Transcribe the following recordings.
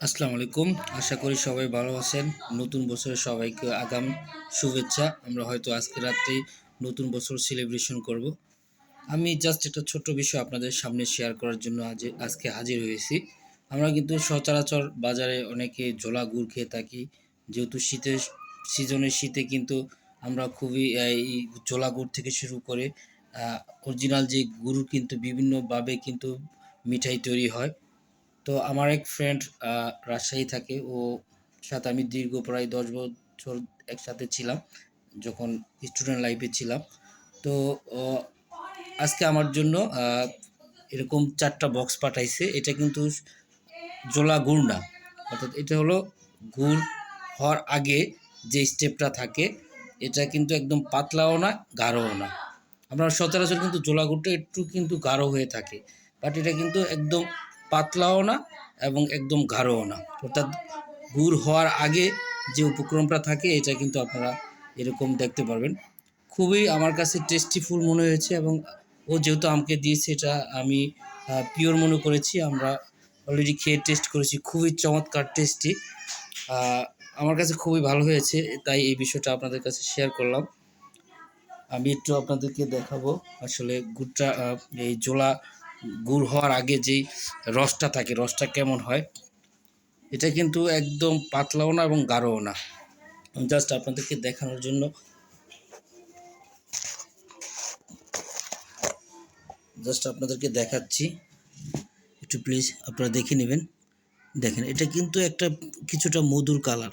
আসসালামু আলাইকুম। আশা করি সবাই ভালো আছেন। নতুন বছরে সবাইকে আগাম শুভেচ্ছা। আমরা হয়তো আজকে রাত্রেই নতুন বছর সেলিব্রেশন করব। আমি জাস্ট একটা ছোট্ট বিষয় আপনাদের সামনে শেয়ার করার জন্য আজ আজকে হাজির হয়েছি। আমরা কিন্তু সচরাচর বাজারে অনেকে ঝোলা গুড় খেয়ে থাকি। যেহেতু শীতের সিজনের শীতে কিন্তু আমরা খুবই এই ঝোলা গুড় থেকে শুরু করে অরিজিনাল যে গুড় কিন্তু বিভিন্নভাবে কিন্তু মিঠাই তৈরি হয়। তো আমার এক ফ্রেন্ড রাজশাহী থাকে। ও সাথে আমি দীর্ঘ প্রায় দশ বছর একসাথে ছিলাম, যখন স্টুডেন্ট লাইফে ছিলাম। তো আজকে আমার জন্য এরকম চারটা বক্স পাঠাইছে। এটা কিন্তু জোলা গুড় না। অর্থাৎ এটা হলো গুড় হওয়ার আগে যে স্টেপটা থাকে, এটা কিন্তু একদম পাতলাও না, গাঢ়ও না। আমরা সচরাচর কিন্তু জোলা গুড়টা একটু কিন্তু গাঢ় হয়ে থাকে। বাট এটা কিন্তু একদম পাতলাও না এবং একদম গাঢ়ও না। অর্থাৎ গুড় হওয়ার আগে যে উপক্রমটা থাকে, এটা কিন্তু আপনারা এরকম দেখতে পারবেন। খুবই আমার কাছে টেস্টিফুল মনে হয়েছে এবং ও যেহেতু আমাকে দিয়েছে, এটা আমি পিওর মনে করেছি। আমরা অলরেডি খেয়ে টেস্ট করেছি, খুবই চমৎকার টেস্টি আমার কাছে খুবই ভালো হয়েছে, তাই এই বিষয়টা আপনাদের কাছে শেয়ার করলাম। আমি একটু আপনাদেরকে দেখাবো আসলে গুড়টা এই জোলা গুড় হওয়ার আগে যেই রসটা থাকে, রসটা কেমন হয়? এটা কিন্তু একদম পাতলাও না এবং গাঢ়ও না। জাস্ট আপনাদেরকে দেখানোর জন্য। জাস্ট আপনাদেরকে দেখাচ্ছি। একটু প্লিজ আপনারা দেখে নেবেন। দেখেন, এটা কিন্তু একটা কিছুটা মধুর কালার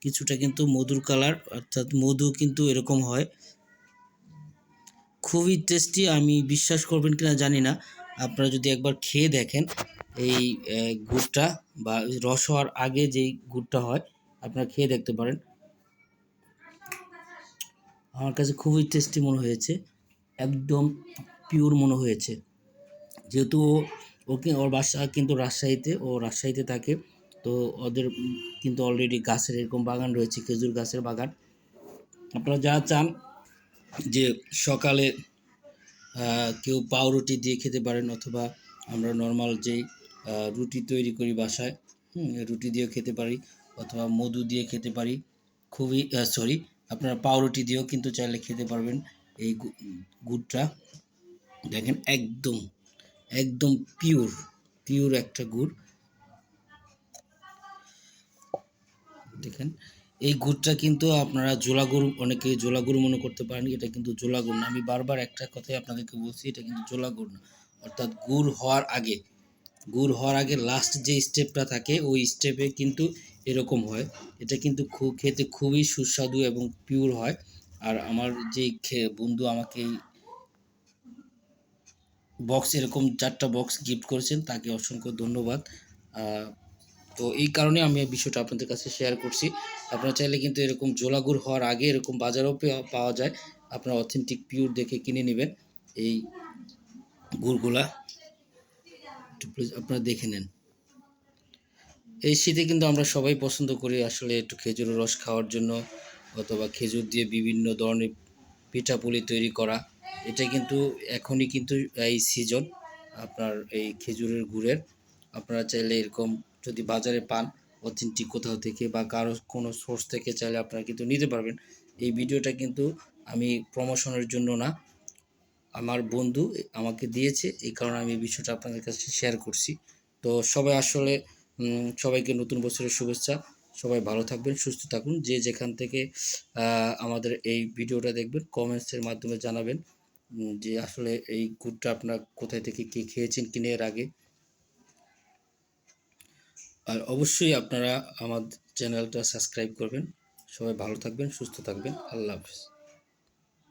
কিছুটা কিন্তু মধুর কালার অর্থাৎ মধু কিন্তু এরকম হয়। খুবই টেস্টি আমি বিশ্বাস করবেন কিনা জানি না। আপনারা যদি একবার খেয়ে দেখেন, এই গুড়টা বা রস হওয়ার আগে যেই গুড়টা হয়, আপনারা খেয়ে দেখতে পারেন। আমার কাছে খুবই টেস্টি মনে হয়েছে, একদম পিওর মনে হয়েছে। যেহেতু ওকে, ওর বাসা কিন্তু রাজশাহীতে, ও রাজশাহীতে থাকে, তো ওদের কিন্তু অলরেডি গাছের এরকম বাগান রয়েছে, খেজুর গাছের বাগান। আপনারা যা চান যে সকালে কেউ পাউরুটি দিয়ে খেতে পারেন অথবা আমরা নর্মাল যেই রুটি তৈরি করি বাসায় হুম, রুটি দিয়েও খেতে পারি অথবা মধু দিয়ে খেতে পারি। খুবই সরি আপনারা পাউরুটি দিয়েও কিন্তু চাইলে খেতে পারবেন এই গুড়টা। দেখেন একদম একদম পিওর পিওর একটা গুড়। দেখেন এই গুড়টা কিন্তু আপনারা জোলা গুড় অনেকে জোলা গুড় মনে করতে পারেন এটা কিন্তু জোলা গুড় না। আমি বারবার একটা কথাই আপনাদেরকে বলছি, এটা কিন্তু জোলা গুড় না। অর্থাৎ গুড় হওয়ার আগে, গুড় হওয়ার আগে লাস্ট যে স্টেপটা থাকে, ওই স্টেপে কিন্তু এরকম হয়। এটা কিন্তু খুব খেতে খুবই সুস্বাদু এবং পিওর হয়। আর আমার যে বন্ধু আমাকে বক্স এরকম চারটা বক্স গিফট করেছেন, তাকে অসংখ্য ধন্যবাদ। তো এই কারণে আমি এই বিষয়টা আপনাদের কাছে শেয়ার করছি। আপনারা চাইলে কিন্তু এরকম জোলাগুড় হওয়ার আগে এরকম বাজারেও পাওয়া যায়। আপনারা অথেন্টিক পিওর দেখে কিনে নেবেন এই গুড়গুলা। আপনারা দেখে নেন। এই শীতে কিন্তু আমরা সবাই পছন্দ করি আসলে একটু খেজুরের রস খাওয়ার জন্য অথবা খেজুর দিয়ে বিভিন্ন ধরনের পিঠাপুলি তৈরি করা। এটা কিন্তু এখনই কিন্তু এই সিজন আপনার এই খেজুরের গুড়ের। আপনারা চাইলে এরকম যদি বাজারে পান, অথেন্টিক কোথাও থেকে বা কারও কোনো সোর্স থেকে চাইলে আপনারা কিন্তু নিতে পারবেন। এই ভিডিওটা কিন্তু আমি প্রমোশনের জন্য না, আমার বন্ধু আমাকে দিয়েছে, এই কারণে আমি এই বিষয়টা আপনাদের কাছে শেয়ার করছি। তো সবাই আসলে সবাইকে নতুন বছরের শুভেচ্ছা। সবাই ভালো থাকবেন, সুস্থ থাকুন। যে যেখান থেকে আমাদের এই ভিডিওটা দেখবেন কমেন্টসের মাধ্যমে জানাবেন যে আসলে এই গুড়টা আপনার কোথায় থেকে কে খেয়েছেন, কিনে এর আগে। আর অবশ্যই আপনারা আমার চ্যানেলটা সাবস্ক্রাইব করবেন। সবাই ভালো থাকবেন সুস্থ থাকবেন। আল্লাহ হাফিজ।